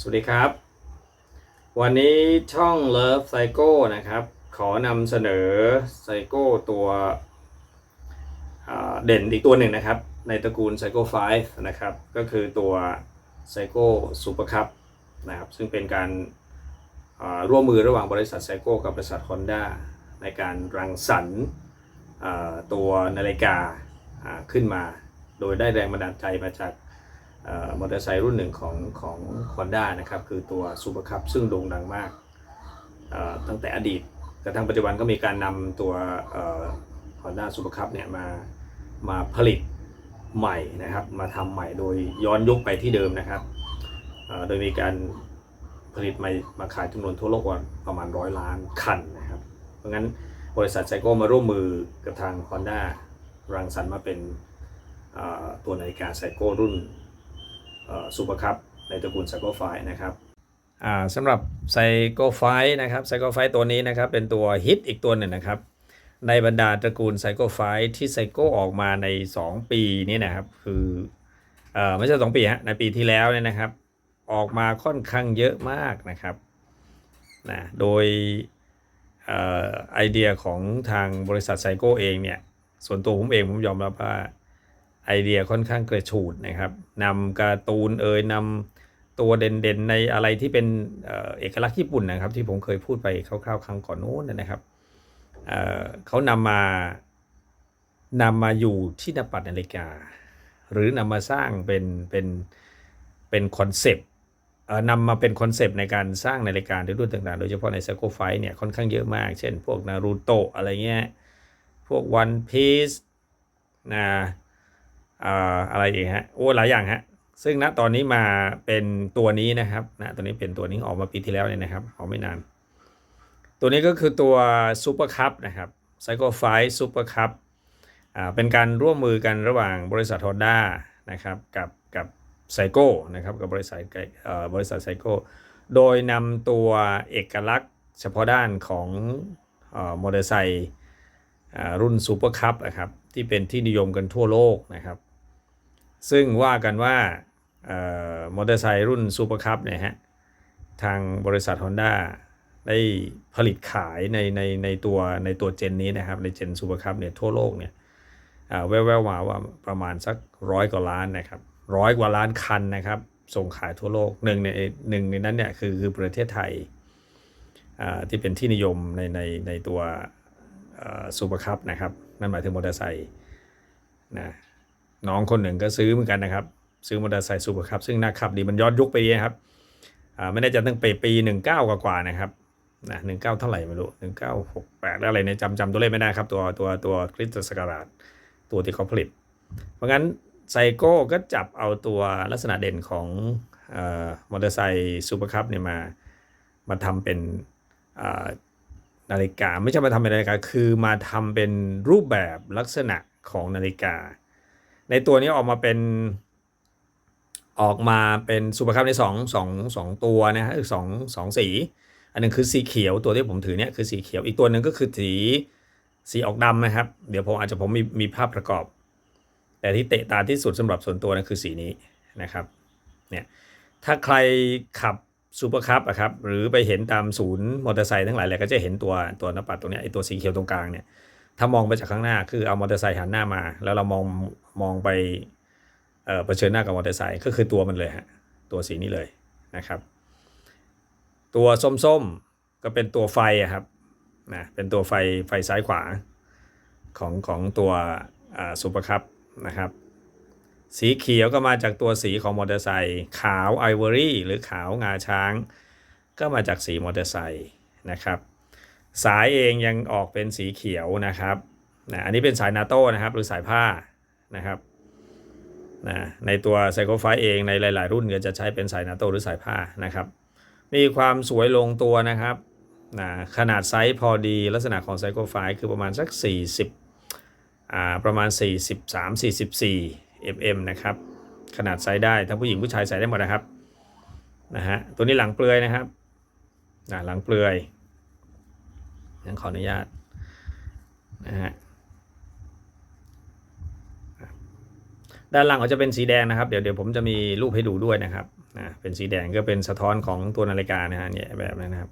สวัสดีครับ วันนี้ช่อง Love Psycho นะครับ ขอนำเสนอ Psycho ตัวเด่นอีกตัวหนึ่งนะครับ ในตระกูล Psycho 5 นะครับ ก็คือตัว Psycho Super Cup นะครับ ซึ่งเป็นการร่วมมือระหว่างบริษัท Psycho กับบริษัท Honda ในการรังสรรค์ตัวนาฬิกาขึ้นมา โดยได้แรงบันดาลใจมาจาก มอเตอร์ไซค์รุ่นหนึ่งของของ Honda นะครับคือตัว Super Cup ซึ่งโด่งดังมากตั้งแต่อดีตกระทั่งปัจจุบันก็มีการนำตัวเอ่อ Honda Super Cup เนี่ยมามาผลิตใหม่นะครับมาทำใหม่โดยย้อนยุคไปที่เดิมนะครับโดยมีการผลิตใหม่มาขายจำนวนทั่วโลกว่าประมาณร้อยล้านคันนะครับ เพราะงั้นบริษัทไซโก้มาร่วมมือกับทาง Honda รังสรรค์มาเป็นตัวนาฬิกาไซโก้รุ่น ซูเปอร์คัพในตระกูลไซโคไฟนะครับสำหรับไซโคไฟนะครับไซโคไฟตัวนี้นะครับเป็นตัวฮิตอีกตัวหนึ่งนะครับ ในบรรดาตระกูลไซโคไฟที่ไซโคออกมาใน 2 ปีนี้นะครับคือเอ่อไม่ใช่2ปีฮะในปีที่แล้วเนี่ยนะครับ ออกมาค่อนข้างเยอะมากนะครับนะโดยออไอเดียของทางบริษัทไซโก้เองเนี่ย ส่วนตัวผมเองผมยอมรับว่า ไอเดียค่อนข้างกระฉูดนะครับนำการ์ตูนเอ่ยนำตัวเด่นๆในอะไรที่เป็นเอกลักษณ์ญี่ปุ่นนะครับ ที่ผมเคยพูดไปคร่าวๆครั้งก่อนโน้นนะครับเเขานำมานำมาอยู่ที่หน้าปัดนาฬิกา หรือนำมาสร้างเป็นเป็นเป็นคอนเซปต์นำมาเป็นคอนเซปต์ในการสร้างนาฬิกาในรุ่นต่างๆ โดยเฉพาะใน s ซโ o ไฟเนี่ยค่อนข้างเยอะมาก เช่น พวกนารูโตะอะไรเงี้ยพวก One Piece นะ อะไรอีกฮะโอ้หลายอย่างฮะซึ่งณตอนนี้มาเป็นตัวนี้นะครับนะตัวนี้เป็นตัวนี้ออกมาปีที่แล้วเนี่ยนะครับออกไม่นาน ตัวนี้ก็คือตัว Super Cup นะครับ Psycho 5 Super Cup อ่าเป็นการร่วมมือกันระหว่างบริษัท Honda นะครับกับกับไซโก้นะครับกับบริษัทเอ่อบริษัทไซโก้โดยนำตัวเอกลักษณ์เฉพาะด้านของอ่อมอเตอร์ไซค์อ่ารุ่นซูเปอร์คัพนะครับที่เป็นที่นิยมกันทั่วโลกนะครับ ซึ่งว่ากันว่ามอเตอร์ไซค์รุ่นซูเปอร์คัพเนี่ยฮะทางบริษัท Honda ได้ผลิตขายในในในตัวในตัวเจนนี้นะครับ ในเจนซูเปอร์คัพเนี่ยทั่วโลกเนี่ยแววๆมาว่าประมาณสักร้อยกว่าล้านนะครับร้อยกว่าล้านคันนะครับ ส่งขายทั่วโลกหนึ่งในหนึ่งในนั้นเนี่ยคือคือประเทศไทยอ่าที่เป็นที่นิยมในในในตัวซูเปอร์คัพนะครับ นั่นหมายถึงมอเตอร์ไซค์นะ น้องคนหนึ่งก็ซื้อเหมือนกันนะครับ ซื้อมอเตอร์ไซค์ซูเปอร์คัพซึ่งน่าขับดีมันย้อนยุคไปนะครับไม่ได้จะตั้งปีปีหนึ่งเก้ากว่านะครับนะหนึ่งเก้าเท่าไหร่ไม่รู้หนึ่งเก้าหกแปดแล้วอะไรเนี่ยจำจำตัวเลขไม่ได้ครับ ตัวตัวตัวคริสตศักราชตัวที่เขาผลิต เพราะงั้นไซโก้ก็จับเอาตัวลักษณะเด่นของอมอเตอร์ไซค์ซูเปอร์คัพเนี่ยมามาทำเป็นนาฬิกาไม่ใช่มาทำเป็นนาฬิกาคือมาทำเป็นรูปแบบลักษณะของนาฬิกา ในตัวนี้ออกมาเป็นออกมาเป็นซูเปอร์คัพในสองสองสองตัวนะฮะสองสองสี อันหนึงคือสีเขียวตัวที่ผมถือเนี่ยคือสีเขียวอีกตัวหนึ่งก็คือสีสีออกดำนะครับ เดี๋ยวผมอาจจะผมมีมีภาพประกอบ แต่ที่เตะตาที่สุดสำหรับส่วนตัวนะคือสีนี้นะครับเนี่ยถ้าใครขับซูเปอร์คัพอะครับหรือไปเห็นตามศูนย์มอเตอร์ไซค์ทั้งหลายแหละก็จะเห็นตัวตัวหน้าปัดตรงนี้ไอตัวสีเขียวตรงกลางเนี่ย ถ้ามองไปจากข้างหน้าคือเอามอเตอร์ไซค์หันหน้ามา แล้วเรามองมองไปเอ่อเผชิญหน้ากับมอเตอร์ไซค์ก็คือตัวมันเลยฮะตัวสีนี้เลยนะครับ ตัวส้มๆก็เป็นตัวไฟครับนะเป็นตัวไฟไฟซ้ายขวาของของตัวซูเปอร์คัพนะครับ สีเขียวก็มาจากตัวสีของมอเตอร์ไซค์ขาวไอวอรี่หรือขาวงาช้าง ก็มาจากสีมอเตอร์ไซค์นะครับ สายเองยังออกเป็นสีเขียวนะครับนะอันนี้เป็นสายนาโต้นะครับ หรือสายผ้านะครับนะในตัวไซโคไฟเองในหลาย ๆ รุ่นก็จะใช้เป็นสายนาโต้หรือสายผ้านะครับ มีความสวยลงตัวนะครับนะขนาดไซส์พอดีลักษณะของไซโคไฟคือประมาณสัก 40อ่าประมาณ 43 44 mm นะครับขนาดไซส์ได้ทั้งผู้หญิงผู้ชายใส่ได้หมดนะครับนะฮะตัวนี้หลังเปลือยนะครับนะหลังเปลือย งั้นขออนุญาตนะฮะด้านหลังเขาจะเป็นสีแดงนะครับ เดี๋ยวเดี๋ยวผมจะมีรูปให้ดูด้วยนะครับนะเป็นสีแดงก็เป็นสะท้อนของตัวนาฬิกานะฮะเนี่ยแบบนั้นะครับ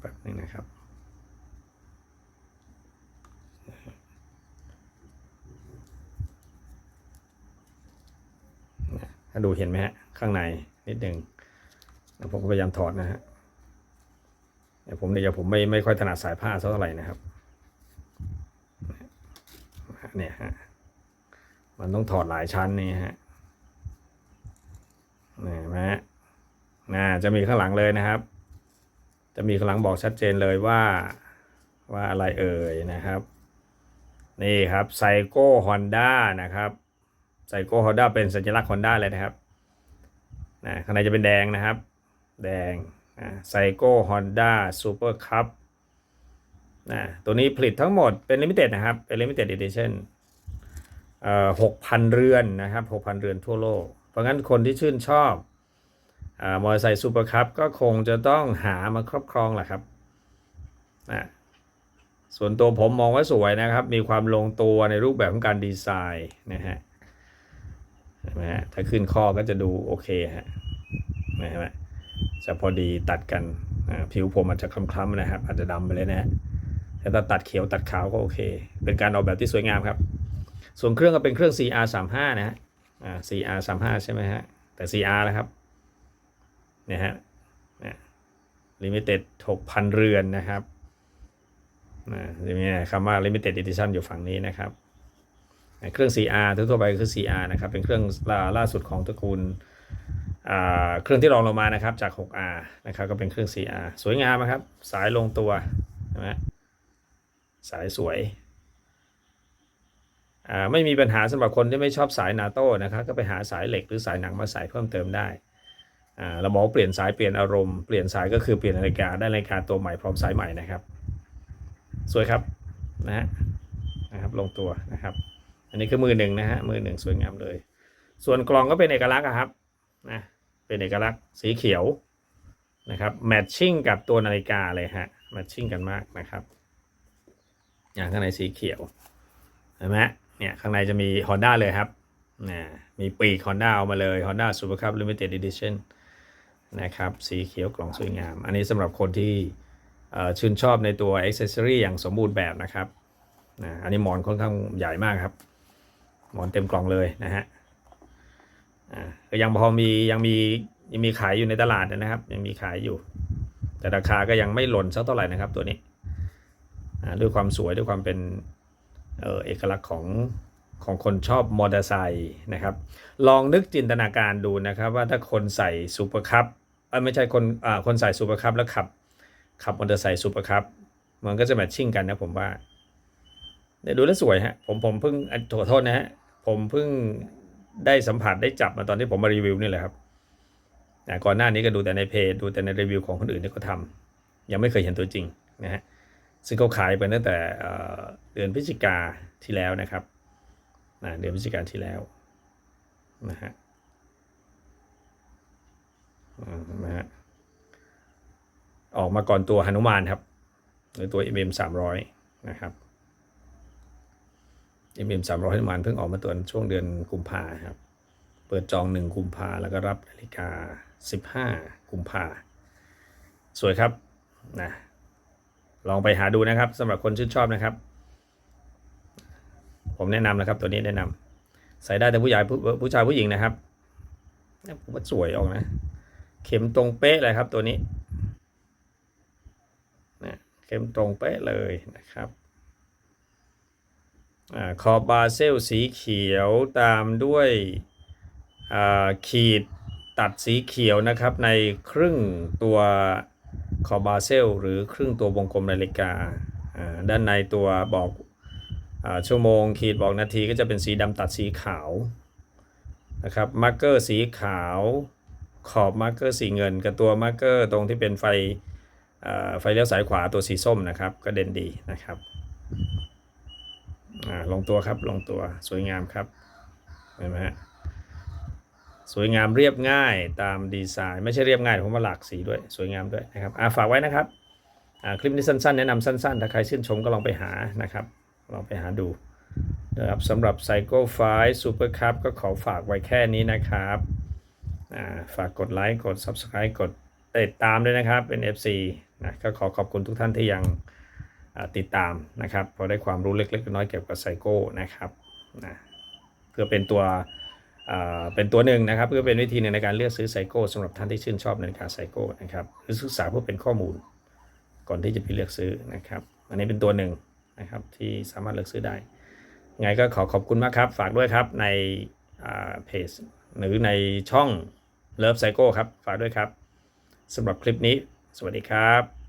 แบบนึงนะครับถ้าดูเห็นไหมฮะข้างในนิดหนึ่งผมก็พยายามถอดนะฮะ ผมเนี่ยผมไม่ไม่ค่อยถนัดสายผ้าเท่าไหร่นะครับเนี่ยฮะมันต้องถอดหลายชั้นนี่ฮะนี่นไหมฮะน่าจะมีข้างหลังเลยนะครับ จะมีข้างหลังบอกชัดเจนเลยว่าว่าอะไรเอ่ยนะครับ นี่ครับไซโก้ฮอนด้านะครับไซโก้ฮอนด้าเป็นสัญลักษณ์ฮอนด้าเลยนะครับนะข้างในจะเป็นแดงนะครับ แดง ไซโก้ฮอนด้าซูเปอร์คัพนะตัวนี้ผลิตทั้งหมดเป็นลิมิเต็ดนะครับ เป็นลิมิเต็ด d ดิชั่นเอ่อหกพันเรือนนะครับหกพันเรือนทั่วโลก เพราะงั้นคนที่ชื่นชอบอมอเตอร์ไซค์ซูเปอร์คัพก็คงจะต้องหามาครอบครองแหละครับนะส่วนตัวผมมองว่าสวยนะครับ มีความลงตัวในรูปแบบของการดีไซน์นะฮะนไหมฮะถ้าขึ้นข้อก็จะดูโอเคฮะนไหม จะพอดีตัดกันผิวผมอาจจะคล้ำๆนะครับ อาจจะดำไปเลยนะแต่ถ้าตัดเขียวตัดขาวก็โอเค เป็นการออกแบบที่สวยงามครับ ส่วนเครื่องก็เป็นเครื่อง CR 3 5นะฮะอ่า CR 3 5ใช่ไหมฮะ แต่ CR นะครับเนี่ยฮะลิมิเต็ด6,000เรือนนะครับนะจะมีคำว่า limited edition อยู่ฝั่งนี้นะครับ เครื่อง CR ทั่วไปคือ CR นะครับ เป็นเครื่องล่าลาสุดของตระกูล เครื่องที่รองลงมานะครับจาก 6R นะครับก็เป็นเครื่อง CR สวยงามนะครับ สายลงตัวใช่ไหมสายสวยอ่าไม่มีปัญหาสำหรับคนที่ไม่ชอบสายนาโต้นะครับก็ไปหาสายเหล็กหรือสายหนังมาใส่เพิ่มเติมได้อ่าเราบอกเปลี่ยนสายเปลี่ยนอารมณ์เปลี่ยนสายก็คือเปลี่ยนนาฬิกาได้นาฬิกาตัวใหม่พร้อมสายใหม่นะครับ สวยครับนะฮะนะครับลงตัวนะครับ อันนี้คือมือหนึ่งนะฮะมือหนึ่งสวยงามเลย ส่วนกล่องก็เป็นเอกลักษณ์ครับนะ เป็นเอกลักษณ์สีเขียวนะครับแมทชิ่งกับตัวนาฬิกาเลยฮะแมทชิ่งกันมากนะครับ อย่างข้างในสีเขียวเห็นไหมเนี่ยข้างในจะมี Honda เลยครับนะมีปีก Honda เอามาเลย Honda Super Cup Limited Edition นะครับสีเขียวกล่องสวยงาม อันนี้สำหรับคนที่ชื่นชอบในตัว Accessory อย่างสมบูรณ์แบบนะครับนะอันนี้หมอนค่อนข้างใหญ่มากครับ หมอนเต็มกล่องเลยนะฮะ อ่าก็ยังพอมียังมียังมีขายอยู่ในตลาดนะครับ ยังมีขายอยู่ แต่ราคาก็ยังไม่หล่นสักเท่าไหร่นะครับ ตัวนี้ด้วยความสวยด้วยความเป็นเออเอกลักษณ์ของของคนชอบมอเตอร์ไซค์นะครับ ลองนึกจินตนาการดูนะครับ ว่าถ้าคนใส่ซูเปอร์คัพไม่ใช่คนคนใส่ซูเปอร์คัพแล้วขับขับมอเตอร์ไซค์ซูเปอร์คัพมันก็จะแมทชิ่งกันนะผมว่าเนี่ยดูแล้วสวยฮะผมผมเพิ่งขอโทษนะฮะผมเพิ่ง ได้สัมผัสได้จับมาตอนที่ผมมารีวิวนี่แหละครับก่อนหน้านี้ก็ดูแต่ในเพจดูแต่ในรีวิวของคนอื่นที่เขาทำยังไม่เคยเห็นตัวจริงนะฮะซึ่งเขาขายไปตั้งแต่เดือนพฤศจิกาที่แล้วนะครับเดือนพฤศจิกาที่แล้วนะฮะอืมนะฮะออกมาก่อนตัวหนุมานครับหรือตัว MM 300 นะครับ m m 3 0 0มันเพิ่งออกมาตัวช่วงเดือนกุมภาครับ เปิดจองหนึ่งกุมภาแล้วก็รับนาฬิกา 15 กุมภาสวยครับนะลองไปหาดูนะครับสำหรับคนชื่นชอบนะครับ ผมแนะนำนะครับตัวนี้แนะนำใส่ได้แต่ผู้ใหญ่ผู้ผู้ชายผู้หญิงนะครับผมว่าสวยออกนะ เข็มตรงเป๊ะเลยครับตัวนี้นะเข็มตรงเป๊ะเลยนะครับ ขอบบาเซลสีเขียวตามด้วยขีดตัดสีเขียวนะครับในครึ่งตัวขอบบาเซลหรือครึ่งตัววงกลมนาฬิกา ด้านในตัวบอกอชั่วโมงขีดบอกนาทีก็จะเป็นสีดำตัดสีขาวนะครับมาร์กเกอร์สีขาวขอบมาร์กเกอร์สีเงิน กับตัวมาร์กเกอร์ตรงที่เป็นไฟไฟเลี้ยวสายขวาตัวสีส้มนะครับ ก็เด่นดีนะครับ อ่าลงตัวครับลงตัวสวยงามครับเห็นไหมฮะสวยงามเรียบง่ายตามดีไซน์ ไม่ใช่เรียบง่ายผมว่าหลากสีด้วย สวยงามด้วยนะครับอ่าฝากไว้นะครับอ่าคลิปนี้สั้นๆ แนะนำสั้นๆ ถ้าใครชื่นชมก็ลองไปหานะครับลองไปหาดูนะครับสำหรับ Psycho 5 Super Cup ก็ขอฝากไว้แค่นี้นะครับฝากกดไลค์กด Subscribe กดติดตามด้วยนะครับเป็น FC นะก็ขอขอบคุณทุกท่านที่ยัง ติดตามนะครับพราะได้ความรู้เล็กๆน้อยเกี่ยวกับไซโก้นะครับนะเพื่อเป็นตัวเป็นตัวหนึ่งนะครับเพื่อเป็นวิธีหนึ่งในการเลือกซื้อไซโก้สำหรับท่านที่ชื่นชอบนาฬิกาไซโก้นะครับหรือศึกษาเพื่อเป็นข้อมูล ก่อนที่จะไปเลือกซื้อนะครับ อันนี้เป็นตัวหนึ่งนะครับที่สามารถเลือกซื้อได้ไงก็ขอขอบคุณมากครับ ฝากด้วยครับในเพจหรือในช่อง Love Psycho ครับ ฝากด้วยครับสำหรับคลิปนี้ สวัสดีครับ